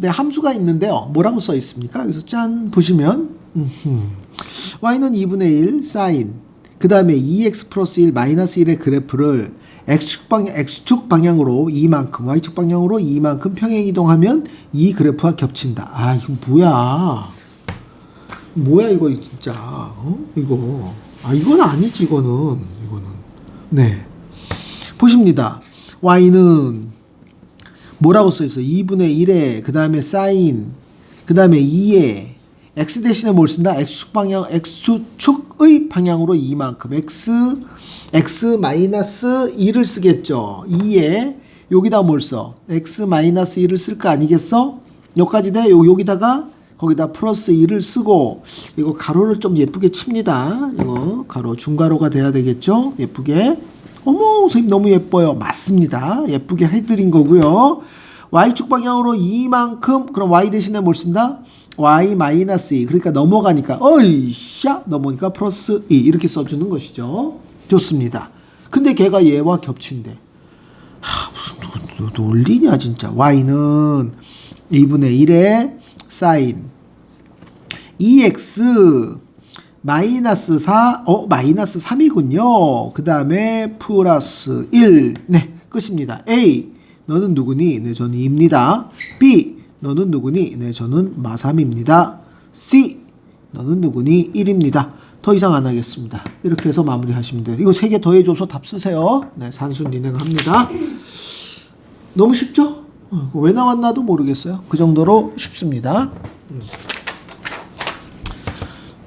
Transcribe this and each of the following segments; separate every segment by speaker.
Speaker 1: 네, 함수가 있는데요. 뭐라고 써 있습니까? 여기서 짠 보시면 음흠. y는 2분의 1 사인 그 다음에 2x 플러스 1 마이너스 1의 그래프를 x축 방향, x축 방향으로 이만큼 y축 방향으로 이만큼 평행 이동하면 이 그래프와 겹친다. 아 이거 뭐야? 뭐야 이거 진짜? 어? 이거 아 이건 아니지 이거는 이거는 네 보십니다. y는 뭐라고 써 있어? 2분의 1에 그 다음에 사인 그 다음에 2에 x 대신에 뭘 쓴다? x축 방향 x축의 방향으로 이만큼 x x 마이너스 2를 쓰겠죠. 2에 여기다 뭘 써? x 마이너스 2를 쓸 거 아니겠어? 여기까지 돼. 요 여기다가 거기다 플러스 2를 쓰고 이거 가로를 좀 예쁘게 칩니다. 이거 가로 중가로가 돼야 되겠죠? 예쁘게. 어머 선생님 너무 예뻐요. 맞습니다. 예쁘게 해드린 거고요. y축 방향으로 이만큼 그럼 y 대신에 뭘 쓴다? y 마이너스 2 그러니까 넘어가니까 어이샤 넘어니까 플러스 2 이렇게 써주는 것이죠. 좋습니다. 근데 걔가 얘와 겹친대. 하, 무슨 노- 노- 논리냐 진짜. y는 2분의 1에 사인 2x 마이너스 4, 어, 마이너스 3이군요. 그 다음에 플러스 1. 네, 끝입니다. A, 너는 누구니? 네, 저는 2입니다. B, 너는 누구니? 네, 저는 마3입니다. C, 너는 누구니? 1입니다. 더 이상 안 하겠습니다. 이렇게 해서 마무리 하시면 돼요. 이거 세 개 더해줘서 답 쓰세요. 네, 산순 진행합니다. 너무 쉽죠? 어, 왜 나왔나도 모르겠어요. 그 정도로 쉽습니다. 음.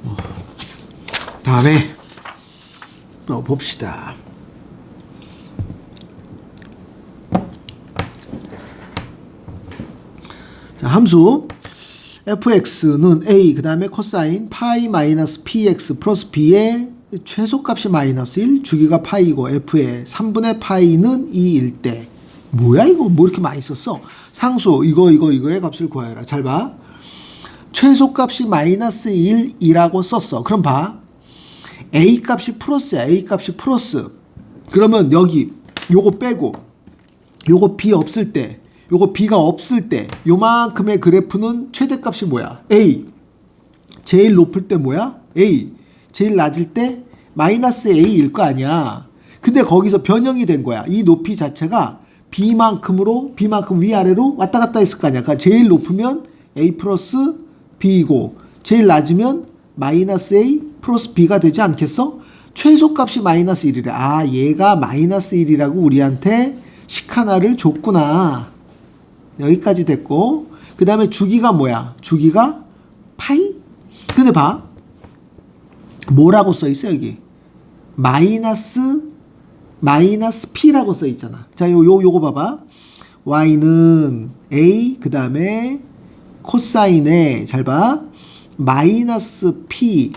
Speaker 1: 어, 다음에 또 봅시다. 자, 함수. fx는 a 그 다음에 코사인 파이 마이너스 px 플러스 b의 최소값이 마이너스 1 주기가 파이고 f의 3분의 파이는 2일 때. 뭐야 이거? 뭐 이렇게 많이 썼어? 상수 이거 이거 이거의 값을 구하여라. 잘 봐. 최소값이 마이너스 1이라고 썼어. 그럼 봐 a 값이 플러스야 a 값이 플러스 그러면 여기 요거 빼고 요거 b 없을 때 요거 b가 없을 때 요만큼의 그래프는 최대값이 뭐야? a 제일 높을 때 뭐야? a 제일 낮을 때 마이너스 a일 거 아니야. 근데 거기서 변형이 된 거야. 이 높이 자체가 b만큼으로 b만큼 위아래로 왔다 갔다 했을 거 아니야. 그러니까 제일 높으면 a 플러스 b이고 제일 낮으면 마이너스 a 플러스 b가 되지 않겠어? 최소값이 마이너스 1이래. 아 얘가 마이너스 1이라고 우리한테 식 하나를 줬구나. 여기까지 됐고 그 다음에 주기가 뭐야? 주기가 파이? 근데 봐 뭐라고 써 있어 여기 마이너스 마이너스 p라고 써 있잖아 자 요 요 요거 봐봐 y는 a 그 다음에 코사인에 잘 봐 마이너스 p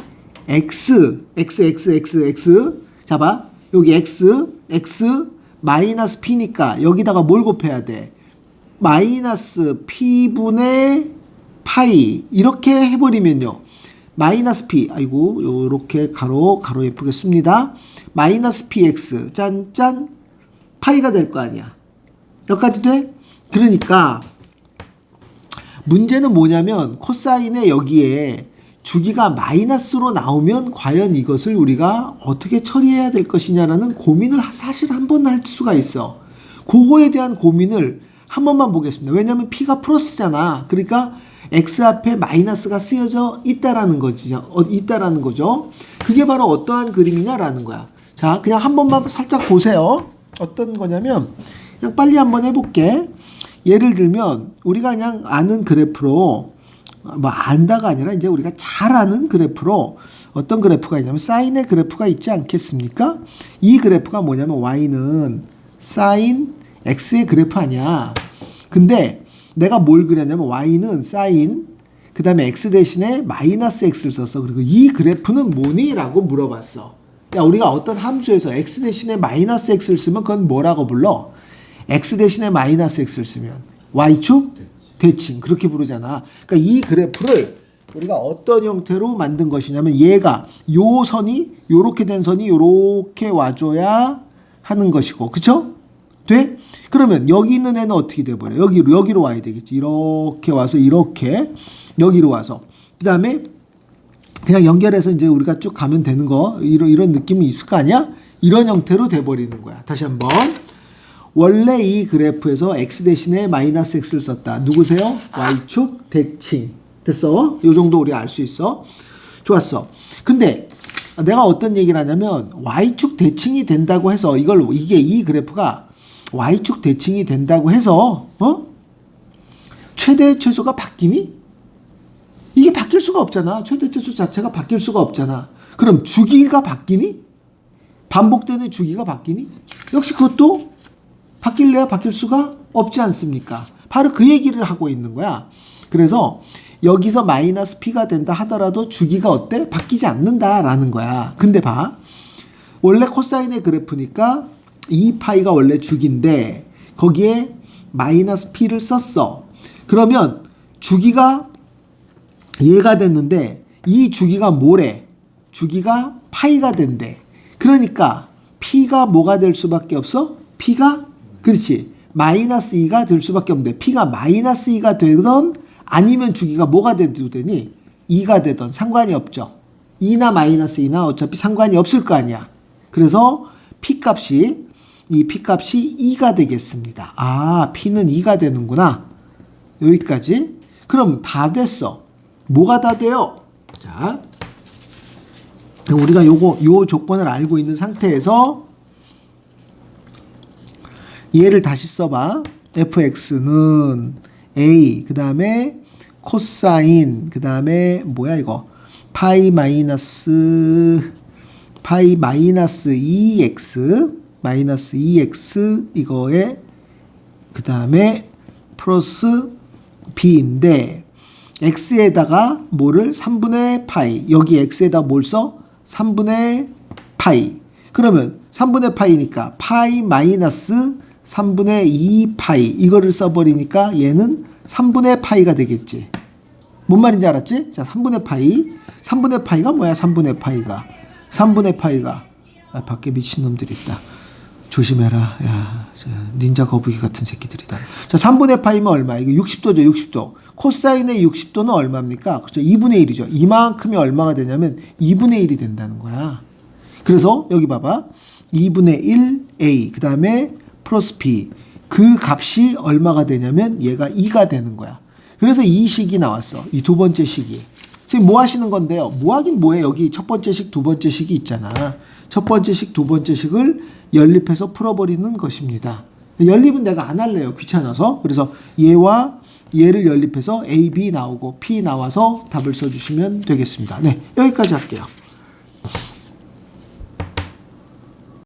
Speaker 1: x x x x x. 자봐 여기 x x 마이너스 p니까 여기다가 뭘 곱해야 돼? 마이너스 p분의 파이. 이렇게 해버리면요. 마이너스 p. 아이고 요렇게 가로 가로 예쁘게 씁니다. 마이너스 px 짠 짠. 파이가 될 거 아니야. 여기까지 돼? 그러니까 문제는 뭐냐면 코사인의 여기에 주기가 마이너스로 나오면 과연 이것을 우리가 어떻게 처리해야 될 것이냐라는 고민을 사실 한 번 할 수가 있어. 그거에 대한 고민을 한 번만 보겠습니다. 왜냐하면 p가 플러스잖아. 그러니까 x 앞에 마이너스가 쓰여져 있다라는 거지, 어, 있다라는 거죠. 그게 바로 어떠한 그림이냐라는 거야. 자, 그냥 한 번만 살짝 보세요. 어떤 거냐면 그냥 빨리 한번 해볼게. 예를 들면 우리가 그냥 아는 그래프로 뭐 안다가 아니라 이제 우리가 잘 아는 그래프로 어떤 그래프가 있냐면 사인의 그래프가 있지 않겠습니까? 이 그래프가 뭐냐면 y는 사인 x의 그래프 아니야. 근데 내가 뭘 그렸냐면 y는 사인 그 다음에 x 대신에 마이너스 x를 썼어. 그리고 이 그래프는 뭐니? 라고 물어봤어. 야 우리가 어떤 함수에서 x 대신에 마이너스 x를 쓰면 그건 뭐라고 불러? x 대신에 마이너스 x를 쓰면 y축 대칭 그렇게 부르잖아. 그러니까 이 그래프를 우리가 어떤 형태로 만든 것이냐면 얘가 요 선이 요렇게 된 선이 요렇게 와줘야 하는 것이고 그쵸? 돼? 그러면 여기 있는 애는 어떻게 돼버려? 여기로 여기로 와야 되겠지. 이렇게 와서 이렇게 여기로 와서 그 다음에 그냥 연결해서 이제 우리가 쭉 가면 되는 거 이런 이런 느낌이 있을 거 아니야? 이런 형태로 돼버리는 거야. 다시 한번 원래 이 그래프에서 x 대신에 마이너스 x를 썼다. 누구세요? y축 대칭 됐어? 요 정도 우리 알 수 있어. 좋았어. 근데 내가 어떤 얘기를 하냐면 y축 대칭이 된다고 해서 이걸 이게 이 그래프가 y축 대칭이 된다고 해서 어? 최대 최소가 바뀌니? 이게 바뀔 수가 없잖아. 최대 최소 자체가 바뀔 수가 없잖아. 그럼 주기가 바뀌니? 반복되는 주기가 바뀌니? 역시 그것도 바뀔래야 바뀔 수가 없지 않습니까? 바로 그 얘기를 하고 있는 거야. 그래서 여기서 마이너스 p가 된다 하더라도 주기가 어때? 바뀌지 않는다라는 거야. 근데 봐. 원래 코사인의 그래프니까 2파이가 원래 주기인데 거기에 마이너스 p를 썼어. 그러면 주기가 얘가 됐는데 이 주기가 뭐래? 주기가 파이가 된대. 그러니까 p가 뭐가 될 수밖에 없어? p가 그렇지 마이너스 2가 될 수밖에 없는데 p가 마이너스 2가 되던 아니면 주기가 뭐가 되도 되니 2가 되던 상관이 없죠. 2나 마이너스 2나 어차피 상관이 없을 거 아니야. 그래서 p 값이 이 p 값이 2가 되겠습니다. 아 p는 2가 되는구나. 여기까지. 그럼 다 됐어. 뭐가 다 돼요? 자, 우리가 요거 요 조건을 알고 있는 상태에서 얘를 다시 써봐. fx는 a 그 다음에 코사인 그 다음에 뭐야 이거 파이 마이너스 파이 마이너스 2x 마이너스 2x 이거에 그 다음에 플러스 b인데 x에다가 뭐를 3분의 파이 여기 x에다 뭘 써? 3분의 파이 그러면 3분의 파이니까 파이 마이너스 3분의 2 파이. 이거를 써버리니까 얘는 3분의 파이가 되겠지. 뭔 말인지 알았지? 자 3분의 파이. 3분의 파이가 뭐야? 3분의 파이가. 3분의 파이가. 아, 밖에 미친놈들 있다. 조심해라. 야 저, 닌자 거북이 같은 새끼들이다. 자 3분의 파이면 얼마? 이거 60도죠 60도. 코사인의 60도는 얼마입니까? 그렇죠. 2분의 1이죠. 이만큼이 얼마가 되냐면 2분의 1이 된다는 거야. 그래서 여기 봐봐. 2분의 1a 그 다음에 플러스 b. 그 값이 얼마가 되냐면 얘가 2가 되는 거야. 그래서 이 식이 나왔어. 이 두 번째 식이. 지금 뭐 하시는 건데요? 뭐 하긴 뭐해 여기 첫 번째 식 두 번째 식이 있잖아. 첫 번째 식 두 번째 식을 연립해서 풀어버리는 것입니다. 연립은 내가 안 할래요. 귀찮아서. 그래서 얘와 얘를 연립해서 a, b 나오고 p 나와서 답을 써주시면 되겠습니다. 네 여기까지 할게요